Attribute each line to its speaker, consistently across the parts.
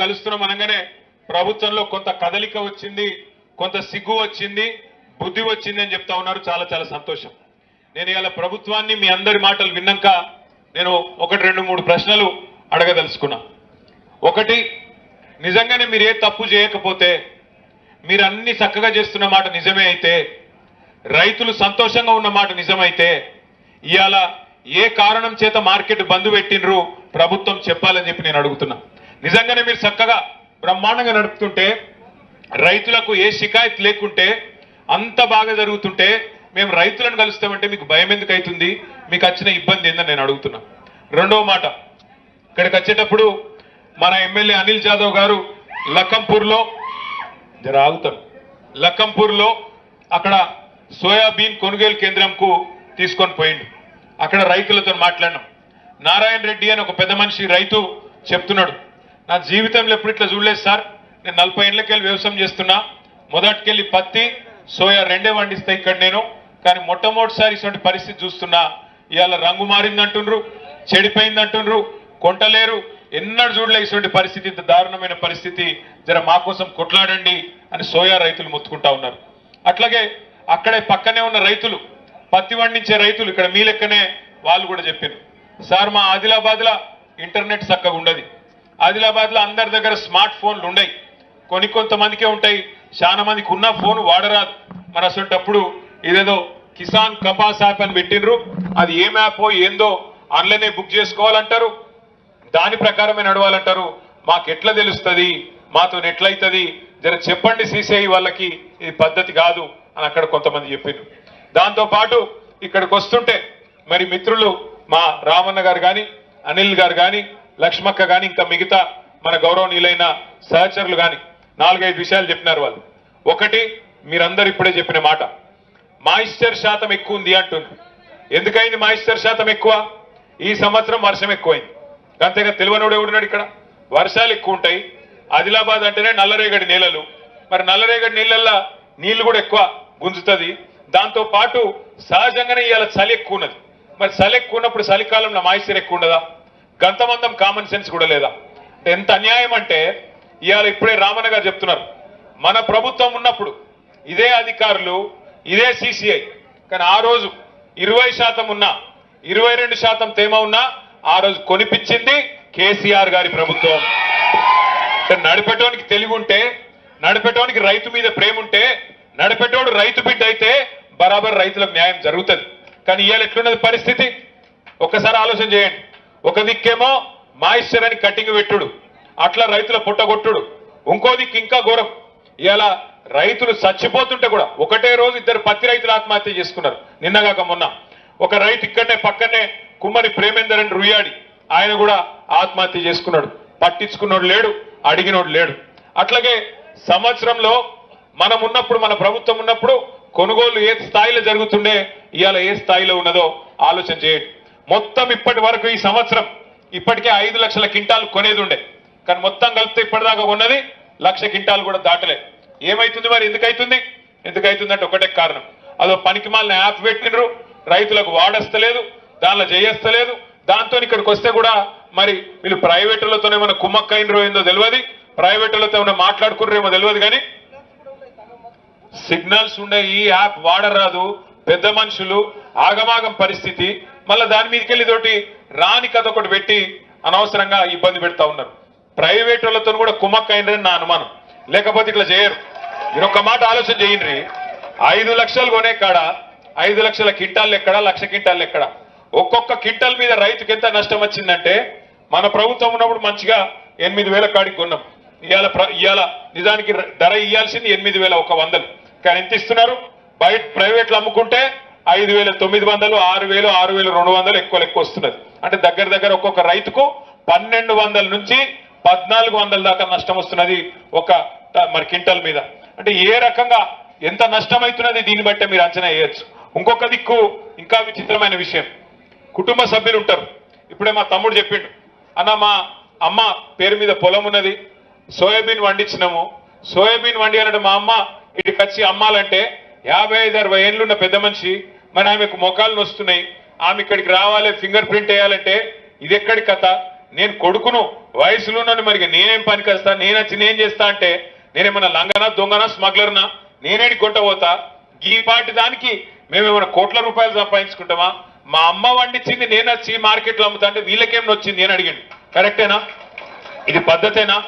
Speaker 1: కలుస్తున్నాం అనగానే ప్రభుత్వంలో కొంత కదలిక వచ్చింది కొంత సిగ్గు వచ్చింది బుద్ధి వచ్చింది అని చెప్తా ఉన్నారు. చాలా చాలా సంతోషం. నేను ఇలా ప్రభుత్వాన్ని మీ అందరి మాటలు విన్నాక నేను ఒకటి రెండు మూడు ప్రశ్నలు అడగదలుచుకున్నా. ఒకటి నిజంగానే మీరు ఏ తప్పు చేయకపోతే మీరు అన్ని చక్కగా చేస్తున్న మాట నిజమే అయితే రైతులు సంతోషంగా ఉన్న మాట నిజమైతే ఇవాళ ఏ కారణం చేత మార్కెట్ బంద్ పెట్టినరు ప్రభుత్వం చెప్పాలని చెప్పి నేను అడుగుతున్నా. నిజంగానే మీరు చక్కగా బ్రహ్మాండంగా నడుపుతుంటే రైతులకు ఏ షికాయత్ లేకుంటే అంత బాగా జరుగుతుంటే మేము రైతులను కలుస్తామంటే మీకు భయం ఎందుకు అవుతుంది? మీకు వచ్చిన ఇబ్బంది ఏందని నేను అడుగుతున్నా. రెండవ మాట ఇక్కడికి వచ్చేటప్పుడు మన ఎమ్మెల్యే అనిల్ జాదవ్ గారు లఖంపూర్లో జర ఆగుతాం లఖంపూర్లో అక్కడ సోయాబీన్ కొనుగోలు కేంద్రంకు తీసుకొని పోయిండు. అక్కడ రైతులతో మాట్లాడినాం. నారాయణ రెడ్డి అని ఒక పెద్ద మనిషి రైతు చెప్తున్నాడు. నా జీవితంలో ఎప్పుడు ఇట్లా చూడలేదు సార్. నేను నలభై ఏళ్ళకెళ్ళి వ్యవసాయం చేస్తున్నా. మొదటికెళ్ళి పత్తి సోయా రెండే పండిస్తే ఇక్కడ నేను. కానీ మొట్టమొదటిసారి ఇటువంటి పరిస్థితి చూస్తున్నా. ఇవాళ రంగు మారింది అంటుండ్రు చెడిపోయింది అంటుండ్రు కొంటలేరు. ఎన్నడూ చూడలే ఇటువంటి పరిస్థితి. ఇంత దారుణమైన పరిస్థితి. జర మా కోసం కొట్లాడండి అని సోయా రైతులు మొత్తుకుంటా ఉన్నారు. అట్లాగే అక్కడే పక్కనే ఉన్న రైతులు పత్తి పండించే రైతులు ఇక్కడ మీ లెక్కనే వాళ్ళు కూడా చెప్పారు సార్ మా ఆదిలాబాద్లో ఇంటర్నెట్ చక్కగా ఉండదు. ఆదిలాబాద్లో అందరి దగ్గర స్మార్ట్ ఫోన్లు ఉన్నాయి కొన్ని కొంతమందికే ఉంటాయి. చాలా మందికి ఉన్న ఫోన్ వాడరాదు. మరి అసలు ఇదేదో కిసాన్ కపాస్ యాప్ అని పెట్టిండ్రు. అది ఏం యాప్ ఏందో ఆన్లైనే బుక్ చేసుకోవాలంటారు. దాని ప్రకారమే నడవాలంటారు. మాకు ఎట్లా తెలుస్తుంది? మాతో ఎట్లయితుంది? జర చెప్పండి సిసిఐ వాళ్ళకి. ఇది పద్ధతి కాదు అని అక్కడ కొంతమంది చెప్పిండ్రు దాంతోపాటు ఇక్కడికి వస్తుంటే మరి మిత్రులు మా రామన్న గారు కానీ అనిల్ గారు కానీ లక్ష్మక్క కానీ ఇంకా మిగతా మన గౌరవనీయులైన సహచరులు కానీ నాలుగైదు విషయాలు చెప్పినారు వాళ్ళు. ఒకటి మీరందరూ ఇప్పుడే చెప్పిన మాట. మాయిశ్చర్ శాతం ఎక్కువ ఉంది అంటుంది ఎందుకైంది మాయిశ్చర్ శాతం ఎక్కువ? ఈ సంవత్సరం వర్షం ఎక్కువైంది. అంతేగా తెలివనోడు ఎవడున్నాడు ఇక్కడ? వర్షాలు ఎక్కువ ఉంటాయి. ఆదిలాబాద్ అంటేనే నల్లరేగడి నీళ్ళలు మరి నల్లరేగడి నీళ్ళల్లో నీళ్ళు కూడా ఎక్కువ గుంజుతుంది. దాంతో పాటు సహజంగానే ఇవాళ చలి ఎక్కువ ఉన్నది. మరి చలి ఎక్కువ ఉన్నప్పుడు చలికాలంలో మాయిశ్చర్ ఎక్కువ ఉండదా? గంతమందం కామన్ సెన్స్ కూడా లేదా? ఎంత అన్యాయం అంటే ఇవాళ ఇప్పుడే రామన్న గారు చెప్తున్నారు మన ప్రభుత్వం ఉన్నప్పుడు ఇదే అధికారులు ఇదే సిసిఐ కానీ ఆ రోజు ఇరవై శాతం ఉన్నా ఇరవై రెండు శాతం తేమ ఉన్నా ఆ రోజు కొనిపించింది కేసీఆర్ గారి ప్రభుత్వం. నడిపెట్టడానికి తెలివి ఉంటే నడిపేటోనికి రైతు మీద ప్రేమ ఉంటే నడిపేటోడు రైతు బిడ్డ అయితే బరాబర్ రైతులకు న్యాయం జరుగుతుంది. కానీ ఇవాళ ఎట్లున్నది పరిస్థితి? ఒక్కసారి ఆలోచన చేయండి. ఒక దిక్కేమో మాయిశ్చర్ అని కటింగ్ పెట్టుడు అట్లా రైతుల పుట్టగొట్టుడు. ఇంకో దిక్కు ఇంకా ఘోరం. ఇలా రైతులు చచ్చిపోతుంటే కూడా ఒకటే రోజు ఇద్దరు పత్తి రైతులు ఆత్మహత్య చేసుకున్నారు. నిన్నగాక మొన్న. ఒక రైతు ఇక్కడనే పక్కనే కుమ్మరి ప్రేమేందర్ అని రుయాడి ఆయన కూడా ఆత్మహత్య చేసుకున్నాడు. పట్టించుకున్నోడు లేడు అడిగినోడు లేడు. అట్లాగే సంవత్సరంలో మనం ఉన్నప్పుడు మన ప్రభుత్వం ఉన్నప్పుడు కొనుగోలు ఏ స్థాయిలో జరుగుతుండే ఇవాళ ఏ స్థాయిలో ఉన్నదో ఆలోచన చేయండి. మొత్తం ఇప్పటి వరకు ఈ సంవత్సరం ఇప్పటికే ఐదు లక్షల కింటాలు కొనేది ఉండే. కానీ మొత్తం కలిపితే ఇప్పటిదాకా ఉన్నది లక్ష కింటాలు కూడా దాటలే ఏమైతుంది మరి? ఎందుకైతుంది? ఎందుకైతుందంటే ఒకటే కారణం. అదో పనికి మాలిన యాప్ పెట్టినరు రైతులకు వాడస్తలేదు. దానిలో చేయస్తలేదు. దాంతో ఇక్కడికి వస్తే కూడా మరి వీళ్ళు ప్రైవేటులతో ఏమైనా అయినరో ఏందో తెలియదు. ప్రైవేటులతో ఏమైనా మాట్లాడుకున్నారేమో తెలియదు కానీ సిగ్నల్స్ ఉండే ఈ యాప్ వాడరాదు. పెద్ద మనుషులు ఆగమాగం పరిస్థితి. మళ్ళీ దాని మీదకి వెళ్ళి తోటి రాని కథ ఒకటి పెట్టి అనవసరంగా ఇబ్బంది పెడతా ఉన్నారు. ప్రైవేట్ వాళ్ళతో కూడా కుమ్మక్కైనరని నా అనుమానం. లేకపోతే ఇట్లా చేయరు. మీరు ఒక్క మాట ఆలోచన చేయండి. ఐదు లక్షలు కొనే కాడ ఐదు లక్షల కింటాలు ఎక్కడ లక్ష కింటాలు ఎక్కడ? ఒక్కొక్క కింటాల్ మీద రైతుకి ఎంత నష్టం వచ్చిందంటే మన ప్రభుత్వం ఉన్నప్పుడు మంచిగా ఎనిమిది వేల కాడికి కొన్నాం. ఇవాళ ఇవాళ నిజానికి ధర ఇవ్వాల్సింది ఎనిమిది వేల ఒక వందలు. కానీ ఎంత ఇస్తున్నారు? బయట ప్రైవేట్లు అమ్ముకుంటే ఐదు వేల తొమ్మిది వందలు ఆరు వేలు ఆరు వేలు రెండు వందలు ఎక్కువ ఎక్కువ వస్తున్నది. అంటే దగ్గర దగ్గర ఒక్కొక్క రైతుకు పన్నెండు వందల నుంచి పద్నాలుగు వందల దాకా నష్టం వస్తున్నది ఒక మరి క్వింటల్ మీద. అంటే ఏ రకంగా ఎంత నష్టం అవుతున్నది దీన్ని బట్టే మీరు అంచనా వేయచ్చు. ఇంకొక దిక్కు ఇంకా విచిత్రమైన విషయం. కుటుంబ సభ్యులు ఉంటారు. ఇప్పుడే మా తమ్ముడు చెప్పిండు. అన్న మా అమ్మ పేరు మీద పొలం ఉన్నది. సోయాబీన్ వండించినాము. సోయాబీన్ వండియాలంటే మా అమ్మ ఇటుకొచ్చి అమ్మాలంటే యాభై ఐదు అరవై ఏళ్ళు ఉన్న పెద్ద మనిషి. మరి ఆమెకు మొఖాలు వస్తున్నాయి ఆమె ఇక్కడికి రావాలి ఫింగర్ ప్రింట్ వేయాలంటే ఇది ఎక్కడి కథ? నేను కొడుకును వయసులో ఉన్నాను మరి నేనేం పనికి వస్తా నేను వచ్చి నేను చేస్తా అంటే నేనేమన్నా లంగనా దొంగనా స్మగ్లర్నా? నేనేడి కొట్టబోతా పోతా? ఈ పాటి దానికి మేమేమైనా కోట్ల రూపాయలు సంపాదించుకుంటామా? మా అమ్మ వండించింది నేను వచ్చి మార్కెట్లో అమ్ముతా అంటే వీళ్ళకేం నొచ్చింది? అని అడిగింది కరెక్టేనా? ఇది పద్ధతేనా?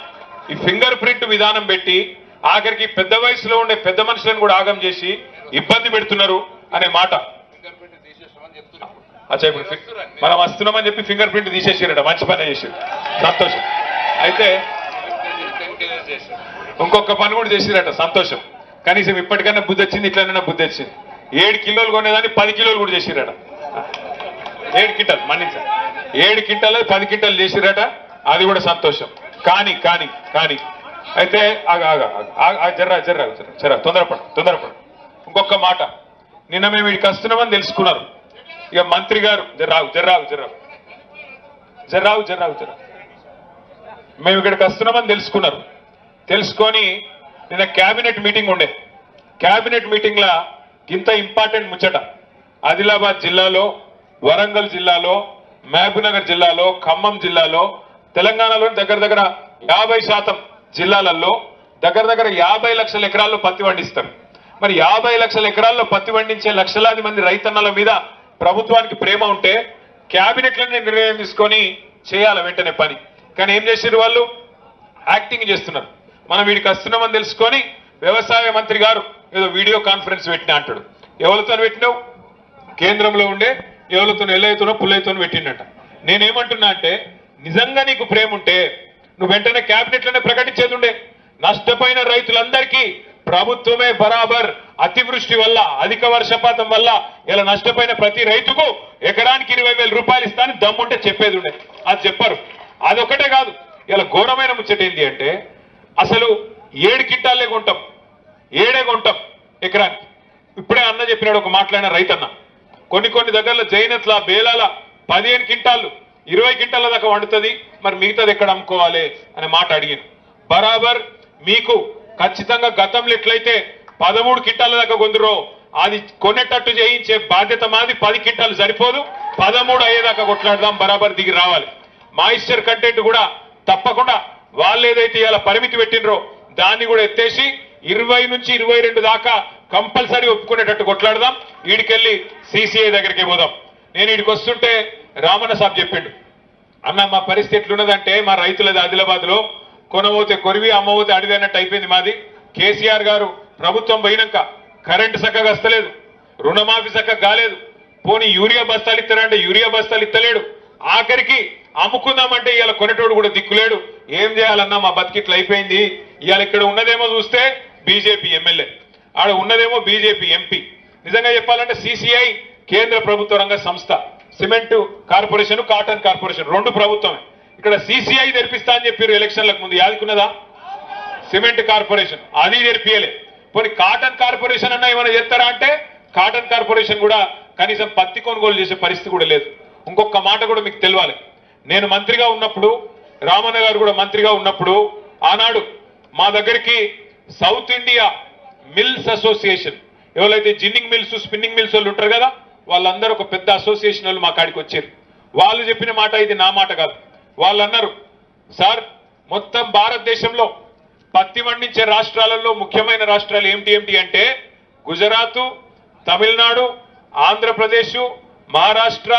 Speaker 1: ఈ ఫింగర్ ప్రింట్ విధానం పెట్టి ఆఖరికి పెద్ద వయసులో ఉండే పెద్ద మనుషులను కూడా ఆగం చేసి ఇబ్బంది పెడుతున్నారు. అనే మాట. అచ్చా ఇప్పుడు మనం వస్తున్నామని చెప్పి ఫింగర్ ప్రింట్ తీసేసారట మంచి పని చేసారు సంతోషం. అయితే ఇంకొక పని కూడా చేసిరట సంతోషం. కనీసం ఇప్పటికైనా బుద్ధి వచ్చింది ఇట్లనైనా బుద్ధి వచ్చింది. ఏడు కిలోలు కొనేదాన్ని పది కిలోలు కూడా చేసిరట ఏడు క్వింటల్ మన్నించండి. ఏడు క్వింటల్ పది క్వింటల్ చేసిరట అది కూడా సంతోషం. కానీ కానీ కానీ. అయితే జర్రా జర్రా జర్రా జర్రా తొందరపడు తొందరపడు. ఇంకొక మాట. నిన్న మేము ఇక్కడికి వస్తున్నామని తెలుసుకున్నారు. ఇక మంత్రి గారు జర్రావు జర్రావు జర్రావు. జర్రావు జర్రావు జర్రావు. మేము ఇక్కడికి వస్తున్నామని తెలుసుకున్నారు. తెలుసుకొని నిన్న క్యాబినెట్ మీటింగ్ ఉండే. క్యాబినెట్ మీటింగ్లా ఇంత ఇంపార్టెంట్ ముచ్చట. ఆదిలాబాద్ జిల్లాలో వరంగల్ జిల్లాలో మహబూబ్నగర్ జిల్లాలో ఖమ్మం జిల్లాలో తెలంగాణలో దగ్గర దగ్గర యాభై శాతం జిల్లాలలో దగ్గర దగ్గర యాభై లక్షల ఎకరాల్లో పత్తి పండిస్తారు. మరి యాభై లక్షల ఎకరాల్లో పత్తి పండించే లక్షలాది మంది రైతన్నల మీద ప్రభుత్వానికి ప్రేమ ఉంటే క్యాబినెట్లని నిర్ణయం తీసుకొని చేయాలి వెంటనే పని. కానీ ఏం చేసారు వాళ్ళు? యాక్టింగ్ చేస్తున్నారు. మనం వీడికి వస్తున్నామని తెలుసుకొని వ్యవసాయ మంత్రి గారు ఏదో వీడియో కాన్ఫరెన్స్ పెట్టినా అంటాడు. ఎవరితో పెట్టినావు? కేంద్రంలో ఉండే ఎవరితో ఎల్లైతోనో పుల్లైతోనో పెట్టిండట. నేనేమంటున్నా అంటే నిజంగా నీకు ప్రేమ ఉంటే నువ్వు వెంటనే క్యాబినెట్లోనే ప్రకటించేది ఉండే. నష్టపోయిన రైతులందరికీ ప్రభుత్వమే బరాబర్ అతివృష్టి వల్ల అధిక వర్షపాతం వల్ల ఇలా నష్టపోయిన ప్రతి రైతుకు ఎకరానికి ఇరవై వేల రూపాయలు ఇస్తానని దమ్ముంటే చెప్పేది ఉండే అది చెప్పరు. అదొకటే కాదు. ఇలా ఘోరమైన ముచ్చట ఏంటి అంటే అసలు ఏడు కిట్టాలే కొంటాం. ఏడే కొంటాం ఎకరానికి. ఇప్పుడే అన్న చెప్పినాడు ఒక మాట్లాడిన రైతన్న. కొన్ని కొన్ని దగ్గరలో జైనత్ల బేలాల పదిహేను క్వింటాలు ఇరవై క్వింటాల దాకా వండుతుంది. మరి మిగతాది ఎక్కడ అమ్ముకోవాలి? అనే మాట అడిగింది బరాబర్ మీకు ఖచ్చితంగా గతంలో ఎట్లయితే పదమూడు కిట్టాల దాకా కొందరో అది కొనేటట్టు చేయించే బాధ్యత మాది పది కిట్టాలు సరిపోదు. పదమూడు అయ్యేదాకా కొట్లాడదాం బరాబర్ దిగి రావాలి. మాయిశ్చర్ కంటెంట్ కూడా తప్పకుండా వాళ్ళు ఏదైతే ఇలా పరిమితి పెట్టినరో దాన్ని కూడా ఎత్తేసి ఇరవై నుంచి ఇరవై రెండు దాకా కంపల్సరీ ఒప్పుకునేటట్టు కొట్లాడదాం. వీడికెళ్ళి సిసిఐ దగ్గరికి పోదాం. నేను వీడికి వస్తుంటే రామన్న సాబ్ చెప్పిండు అన్న మా పరిస్థితి ఎట్లున్నదంటే మా రైతులది ఆదిలాబాద్లో కొనబోతే కొరివి అమ్మబోతే అడిదన్నట్టు అయిపోయింది మాది. కేసీఆర్ గారు ప్రభుత్వం పోయినాక కరెంటు చక్కగా వస్తలేదు రుణమాఫీ చక్కగా కాలేదు. పోనీ యూరియా బస్తాలు ఇస్తారంటే యూరియా బస్తాలు ఇస్తలేడు. ఆఖరికి అమ్ముకుందామంటే ఇవాళ కొనేటోడు కూడా దిక్కులేడు. ఏం చేయాలన్నా మా బతికిట్లు అయిపోయింది. ఇవాళ ఇక్కడ ఉన్నదేమో చూస్తే బీజేపీ ఎమ్మెల్యే ఆడ ఉన్నదేమో బీజేపీ ఎంపీ. నిజంగా చెప్పాలంటే సిసిఐ కేంద్ర ప్రభుత్వ రంగ సంస్థ సిమెంట్ కార్పొరేషన్ కాటన్ కార్పొరేషన్ రెండు ప్రభుత్వమే. ఇక్కడ సిసిఐ తెరిపిస్తా అని చెప్పారు ఎలక్షన్లకు ముందు. యాదుకున్నదా? Cement corporation. అది తెరిపియలే పోనీ కాటన్ కార్పొరేషన్ అన్న ఏమైనా చేస్తారా అంటే కాటన్ కార్పొరేషన్ కూడా కనీసం పత్తి కొనుగోలు చేసే పరిస్థితి కూడా లేదు. ఇంకొక మాట కూడా మీకు తెలియాలి నేను మంత్రిగా ఉన్నప్పుడు రామన్న గారు కూడా మంత్రిగా ఉన్నప్పుడు ఆనాడు మా దగ్గరికి సౌత్ ఇండియా మిల్స్ అసోసియేషన్ ఎవరైతే జిన్నింగ్ మిల్స్ స్పిన్నింగ్ మిల్స్ వాళ్ళు ఉంటారు కదా వాళ్ళందరూ ఒక పెద్ద అసోసియేషన్ వాళ్ళు మా కాడికి వచ్చారు. వాళ్ళు చెప్పిన మాట ఇది నా మాట కాదు. వాళ్ళు అన్నారు సార్ మొత్తం భారతదేశంలో పత్తి పండించే రాష్ట్రాలలో ముఖ్యమైన రాష్ట్రాలు ఏమిటి ఏమిటి అంటే గుజరాత్ తమిళనాడు ఆంధ్రప్రదేశ్ మహారాష్ట్ర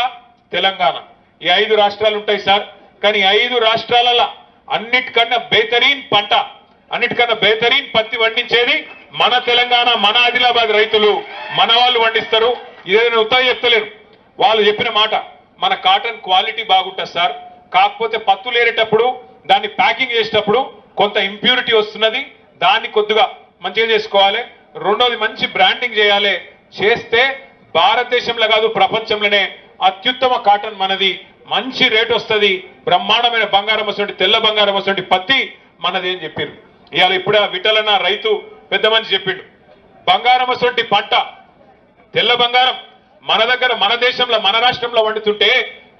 Speaker 1: తెలంగాణ. ఈ ఐదు రాష్ట్రాలు ఉంటాయి సార్. కానీ ఐదు రాష్ట్రాలలో అన్నిటికన్నా బేతరీన్ పంట అన్నిటికన్నా బేతరీన్ పత్తి పండించేది మన తెలంగాణ మన ఆదిలాబాద్ రైతులు. మన వాళ్ళు పండిస్తారు. ఇదేదైనా ఉత్తాయి చెప్తలేరు వాళ్ళు చెప్పిన మాట మన కాటన్ క్వాలిటీ బాగుంటుంది సార్. కాకపోతే పత్తులు ఏరేటప్పుడు దాన్ని ప్యాకింగ్ చేసేటప్పుడు కొంత ఇంప్యూరిటీ వస్తున్నది. దాన్ని కొద్దిగా మంచిగా చేసుకోవాలి. రెండోది మంచి బ్రాండింగ్ చేయాలి. చేస్తే భారతదేశంలో కాదు ప్రపంచంలోనే అత్యుత్తమ కాటన్ మనది. మంచి రేట్ వస్తుంది. బ్రహ్మాండమైన బంగారం వస్తుంది తెల్ల బంగారం వస్తుంది పత్తి మనది అని చెప్పారు ఇవాళ ఇప్పుడే ఆ విఠలన్న రైతు పెద్ద మనిషి చెప్పిండు. బంగారం వస్తుంది పంట తెల్ల బంగారం మన దగ్గర మన దేశంలో మన రాష్ట్రంలో వండుతుంటే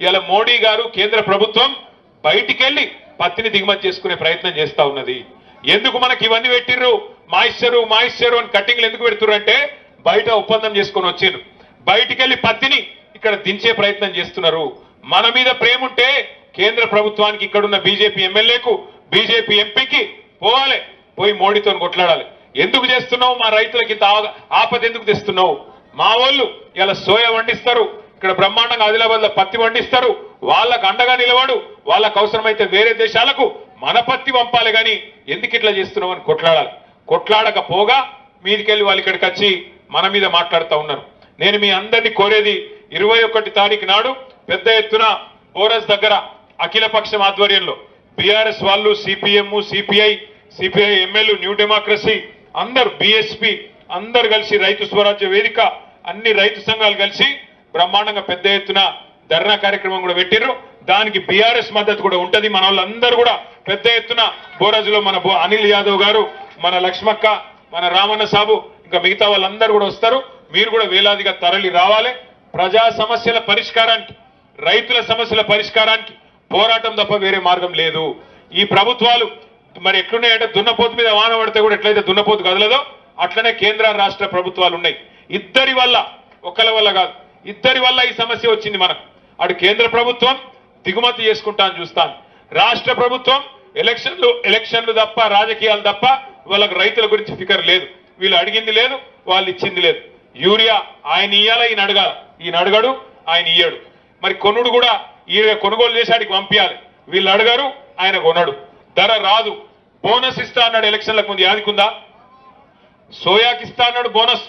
Speaker 1: ఇలా మోడీ గారు కేంద్ర ప్రభుత్వం బయటికెళ్ళి పత్తిని దిగుమతి చేసుకునే ప్రయత్నం చేస్తా ఉన్నది. ఎందుకు మనకి ఇవన్నీ పెట్టిర్రు? మాయిశ్చరు మాయిశ్చరు అని కట్టింగ్లు ఎందుకు పెడుతుర్రు అంటే బయట ఒప్పందం చేసుకొని వచ్చిండ్రు బయటికెళ్ళి పత్తిని ఇక్కడ దించే ప్రయత్నం చేస్తున్నారు. మన మీద ప్రేమ ఉంటే కేంద్ర ప్రభుత్వానికి ఇక్కడున్న బీజేపీ ఎమ్మెల్యేకు బీజేపీ ఎంపీకి పోవాలి. పోయి మోడీతో కొట్లాడాలి. ఎందుకు చేస్తున్నావు? మా రైతులకి ఇంత ఆపద ఎందుకు తెస్తున్నావు? మా వాళ్ళు ఇలా సోయా వండిస్తారు. ఇక్కడ బ్రహ్మాండంగా ఆదిలాబాద్లో పత్తి పండిస్తారు. వాళ్ళకు అండగా నిలవాడు. వాళ్ళకు అవసరమైతే వేరే దేశాలకు మన పత్తి పంపాలి కానీ ఎందుకు ఇట్లా చేస్తున్నామని కొట్లాడాలి. కొట్లాడకపోగా మీదికెళ్ళి వాళ్ళు ఇక్కడికి వచ్చి మన మీద మాట్లాడుతూ ఉన్నారు. నేను మీ అందరినీ కోరేది ఇరవై ఒకటి తారీఖు నాడు పెద్ద ఎత్తున ఓరస్ దగ్గర అఖిలపక్షం ఆధ్వర్యంలో బీఆర్ఎస్ వాళ్ళు CPM CPI CPI MLA new democracy అందరు బిఎస్పి అందరు కలిసి రైతు స్వరాజ్య వేదిక అన్ని రైతు సంఘాలు కలిసి బ్రహ్మాండంగా పెద్ద ఎత్తున ధర్నా కార్యక్రమం కూడా పెట్టిర్రు. దానికి బీఆర్ఎస్ మద్దతు కూడా ఉంటది. మన వాళ్ళందరూ కూడా పెద్ద ఎత్తున బోరాజులో మన అనిల్ యాదవ్ గారు మన లక్ష్మక్క మన రామన్న సాబు ఇంకా మిగతా వాళ్ళందరూ కూడా వస్తారు. మీరు కూడా వేలాదిగా తరలి రావాలి. ప్రజా సమస్యల పరిష్కారానికి రైతుల సమస్యల పరిష్కారానికి పోరాటం తప్ప వేరే మార్గం లేదు. ఈ ప్రభుత్వాలు మరి ఎట్లున్నాయంటే దున్నపోతు మీద వాన పడితే కూడా ఎట్లయితే దున్నపోతు కదలదో అట్లనే కేంద్ర రాష్ట్ర ప్రభుత్వాలు ఉన్నాయి. ఇద్దరి వల్ల ఒకళ్ళ వల్ల కాదు. ఇద్దరి వల్ల ఈ సమస్య వచ్చింది మనకు. అటు కేంద్ర ప్రభుత్వం దిగుమతి చేసుకుంటాను చూస్తాను రాష్ట్ర ప్రభుత్వం ఎలక్షన్లు ఎలక్షన్లు తప్ప రాజకీయాలు తప్ప వాళ్ళకు రైతుల గురించి ఫికర్ లేదు. వీళ్ళు అడిగింది లేదు వాళ్ళు ఇచ్చింది లేదు. యూరియా ఆయన ఇయ్యాల ఈయన అడగాల. ఈయన అడగడు ఆయన ఇయ్యడు. మరి కొనుడు కూడా ఈయన కొనుగోలు చేసి ఆడికి పంపించాలి. వీళ్ళు అడగరు ఆయన కొనడు. ధర రాదు. బోనస్ ఇస్తా అన్నాడు ఎలక్షన్లకు ముందు. యాదికుందా సోయాకి ఇస్తా అన్నాడు బోనస్.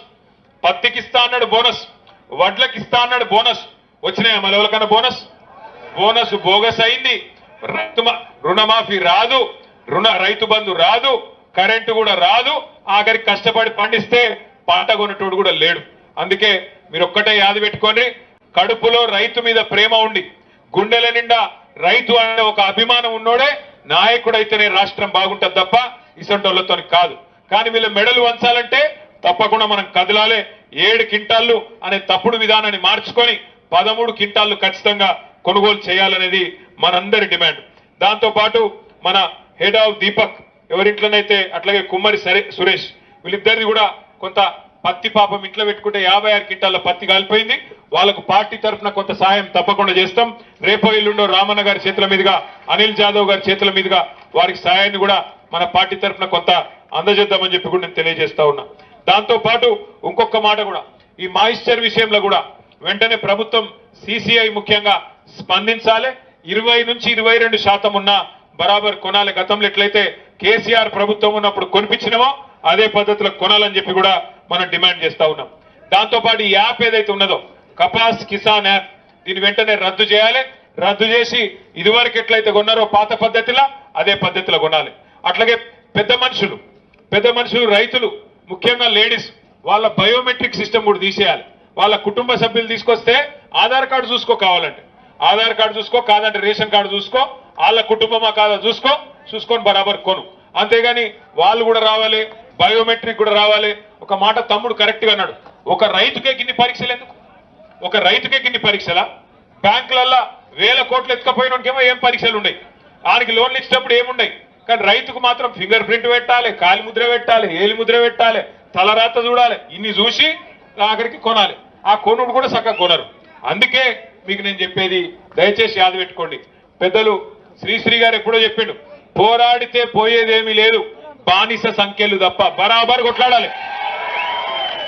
Speaker 1: పత్తికి ఇస్తా అన్నాడు బోనస్. వడ్లకి ఇస్తా అన్నాడు బోనస్. వచ్చినాయా మన ఎవరికన్నా బోనస్? బోనస్ బోగస్ అయింది. రైతు రుణమాఫీ రాదు. రుణ రైతు బంధు రాదు. కరెంటు కూడా రాదు. ఆఖరికి కష్టపడి పండిస్తే పంట కొనేటోడు కూడా లేడు. అందుకే మీరు ఒక్కటే యాది పెట్టుకోండి కడుపులో రైతు మీద ప్రేమ ఉండి గుండెల నిండా రైతు అనే ఒక అభిమానం ఉన్నోడే నాయకుడైతేనే రాష్ట్రం బాగుంటుంది తప్ప ఇసంటోళ్ళతో కాదు. కానీ వీళ్ళ మెడలు వంచాలంటే తప్పకుండా మనం కదలాలే. ఏడు కింటాళ్ళు అనే తప్పుడు విధానాన్ని మార్చుకొని పదమూడు కింటాళ్ళు ఖచ్చితంగా కొనుగోలు చేయాలనేది మనందరి డిమాండ్. దాంతోపాటు మన హెడ్ ఆఫ్ దీపక్ ఎవరింట్లోనైతే అట్లాగే కుమ్మరి సరే సురేష్ వీళ్ళిద్దరిది కూడా కొంత పత్తి పాపం ఇంట్లో పెట్టుకుంటే యాభై ఆరు కింటాల పత్తి కాలిపోయింది. వాళ్ళకు పార్టీ తరఫున కొంత సాయం తప్పకుండా చేస్తాం. రేపో ఎల్లుండో రామన్న గారి చేతుల మీదుగా అనిల్ జాదవ్ గారి చేతుల మీదుగా వారికి సాయాన్ని కూడా మన పార్టీ తరఫున కొంత అందజేద్దామని చెప్పి కూడా నేను తెలియజేస్తా ఉన్నా. దాంతో పాటు ఇంకొక మాట కూడా. ఈ మాయిశ్చర్ విషయంలో కూడా వెంటనే ప్రభుత్వం సిసిఐ ముఖ్యంగా స్పందించాలి. ఇరవై నుంచి ఇరవై రెండు శాతం ఉన్న బరాబర్ కొనాలి. గతంలో ఎట్లయితే కేసీఆర్ ప్రభుత్వం ఉన్నప్పుడు కొనిపించినమో అదే పద్ధతిలో కొనాలని చెప్పి కూడా మనం డిమాండ్ చేస్తా ఉన్నాం. దాంతోపాటు ఈ యాప్ ఏదైతే ఉన్నదో కపాస్ కిసాన్ యాప్ దీన్ని వెంటనే రద్దు చేయాలి. రద్దు చేసి ఇదివరకు ఎట్లయితే కొన్నారో పాత పద్ధతిలో అదే పద్ధతిలో కొనాలి. అట్లాగే పెద్ద మనుషులు పెద్ద మనుషులు రైతులు ముఖ్యంగా లేడీస్ వాళ్ళ బయోమెట్రిక్ సిస్టమ్ కూడా తీసేయాలి. వాళ్ళ కుటుంబ సభ్యులు తీసుకొస్తే ఆధార్ కార్డు చూసుకో కావాలంటే. ఆధార్ కార్డు చూసుకో కాదంటే రేషన్ కార్డు చూసుకో వాళ్ళ కుటుంబమా కాదా చూసుకో చూసుకొని బరాబర్ కొను. అంతేగాని వాళ్ళు కూడా రావాలి బయోమెట్రిక్ కూడా రావాలి. ఒక మాట తమ్ముడు కరెక్ట్గా అన్నాడు. ఒక రైతుకే గిన్ని పరీక్షలు ఎందుకు? ఒక రైతుకే గిన్ని పరీక్షలా? బ్యాంకులల్లో వేల కోట్లు ఎత్తుకపోయినకేమో ఏం పరీక్షలు ఉన్నాయి ఆయనకి లోన్లు ఇచ్చేటప్పుడు ఏముండయి? కానీ రైతుకు మాత్రం ఫింగర్ ప్రింట్ పెట్టాలి కాలి ముద్ర పెట్టాలి ఏలి ముద్ర పెట్టాలి తలరాత చూడాలి ఇన్ని చూసి ఆఖరికి కొనాలి. ఆ కొనుడు కూడా చక్కగా కొనరు. అందుకే మీకు నేను చెప్పేది దయచేసి యాద పెట్టుకోండి. పెద్దలు శ్రీశ్రీ గారు ఎప్పుడో చెప్పిండు పోరాడితే పోయేదేమీ లేదు బానిస సంఖ్యలు తప్ప బరాబర్ కొట్లాడాలి.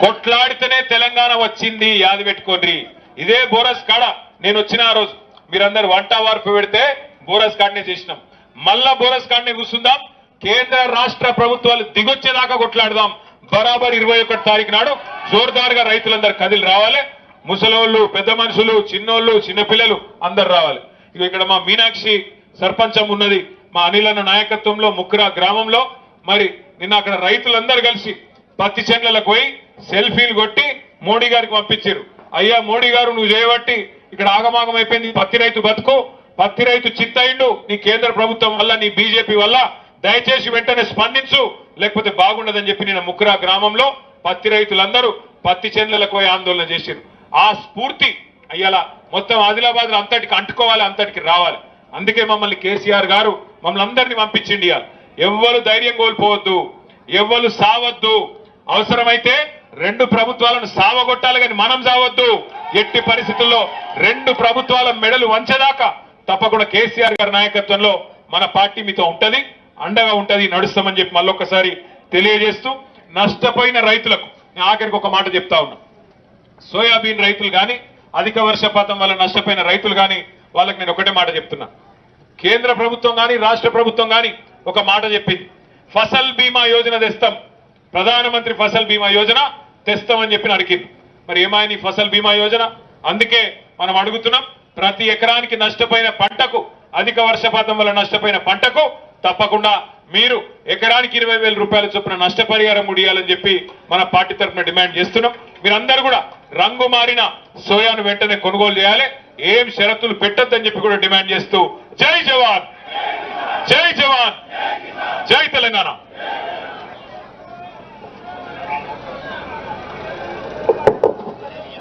Speaker 1: కొట్లాడితేనే తెలంగాణ వచ్చింది యాది పెట్టుకోండి. ఇదే బోరస్ కాడ నేను వచ్చిన ఆ రోజు మీరందరు వంట వార్పు పెడితే బోరస్ కాడనే చేసినాం. మళ్ళా బోరస్ కాడనే కూర్చుందాం. కేంద్ర రాష్ట్ర ప్రభుత్వాలు దిగొచ్చేదాకా కొట్లాడదాం. బరాబర్ ఇరవై ఒకటి తారీఖు నాడు జోర్దార్గా రైతులందరూ కదిలి రావాలి. ముసలోళ్ళు పెద్ద మనుషులు చిన్నోళ్ళు చిన్నపిల్లలు అందరు రావాలి. ఇక ఇక్కడ మా మీనాక్షి సర్పంచం ఉన్నది. మా అనిలన్న నాయకత్వంలో ముక్రా గ్రామంలో. మరి నిన్న అక్కడ రైతులందరూ కలిసి పత్తి చెట్లకు పోయి సెల్ఫీలు కొట్టి మోడీ గారికి పంపించారు. అయ్యా మోడీ గారు నువ్వు చేయబట్టి ఇక్కడ ఆగమాగం అయిపోయింది పత్తి రైతు బతుకు. పత్తి రైతు చిత్తయిండు. నీ కేంద్ర ప్రభుత్వం వల్ల నీ బీజేపీ వల్ల దయచేసి వెంటనే స్పందించు. లేకపోతే బాగుండదని చెప్పి నేను ముక్రా గ్రామంలో పత్తి రైతులందరూ పత్తి చెండ్లకు ఆందోళన చేశారు ఆ స్ఫూర్తి అయ్యాల మొత్తం ఆదిలాబాద్లో అంతటికి అంటుకోవాలి అంతటికి రావాలి. అందుకే మమ్మల్ని కేసీఆర్ గారు మమ్మల్ని అందరినీ పంపించిండి ఎవ్వరు ధైర్యం కోల్పోవద్దు ఎవ్వరు సావద్దు. అవసరమైతే రెండు ప్రభుత్వాలను సావగొట్టాలి కానీ మనం సావద్దు. ఎట్టి పరిస్థితుల్లో రెండు ప్రభుత్వాల మెడలు వంచదాకా తప్పకుండా కేసీఆర్ గారి నాయకత్వంలో మన పార్టీ మీతో ఉంటది అండగా ఉంటుంది నడుస్తామని చెప్పి మళ్ళొక్కసారి తెలియజేస్తూ నష్టపోయిన రైతులకు నేను ఆఖరికి ఒక మాట చెప్తా ఉన్నా. సోయాబీన్ రైతులు కానీ అధిక వర్షపాతం వల్ల నష్టపోయిన రైతులు కానీ వాళ్ళకి నేను ఒకటే మాట చెప్తున్నా. కేంద్ర ప్రభుత్వం కానీ రాష్ట్ర ప్రభుత్వం కానీ ఒక మాట చెప్పింది. ఫసల్ బీమా యోజన తెస్తాం. ప్రధానమంత్రి ఫసల్ బీమా యోజన తెస్తామని చెప్పి అడిగింది మరి ఏమైంది ఫసల్ బీమా యోజన? అందుకే మనం అడుగుతున్నాం ప్రతి ఎకరానికి నష్టపోయిన పంటకు అధిక వర్షపాతం వల్ల నష్టపోయిన పంటకు తప్పకుండా మీరు ఎకరానికి ఇరవై వేల రూపాయల చొప్పున నష్టపరిహారం ముడియాలని చెప్పి మన పార్టీ తరఫున డిమాండ్ చేస్తున్నాం. మీరందరూ కూడా రంగు మారిన సోయాను వెంటనే కొనుగోలు చేయాలి. ఏం షరతులు పెట్టొద్దని చెప్పి కూడా డిమాండ్ చేస్తూ జై జవాన్! జై జవాన్! జై తెలంగాణ!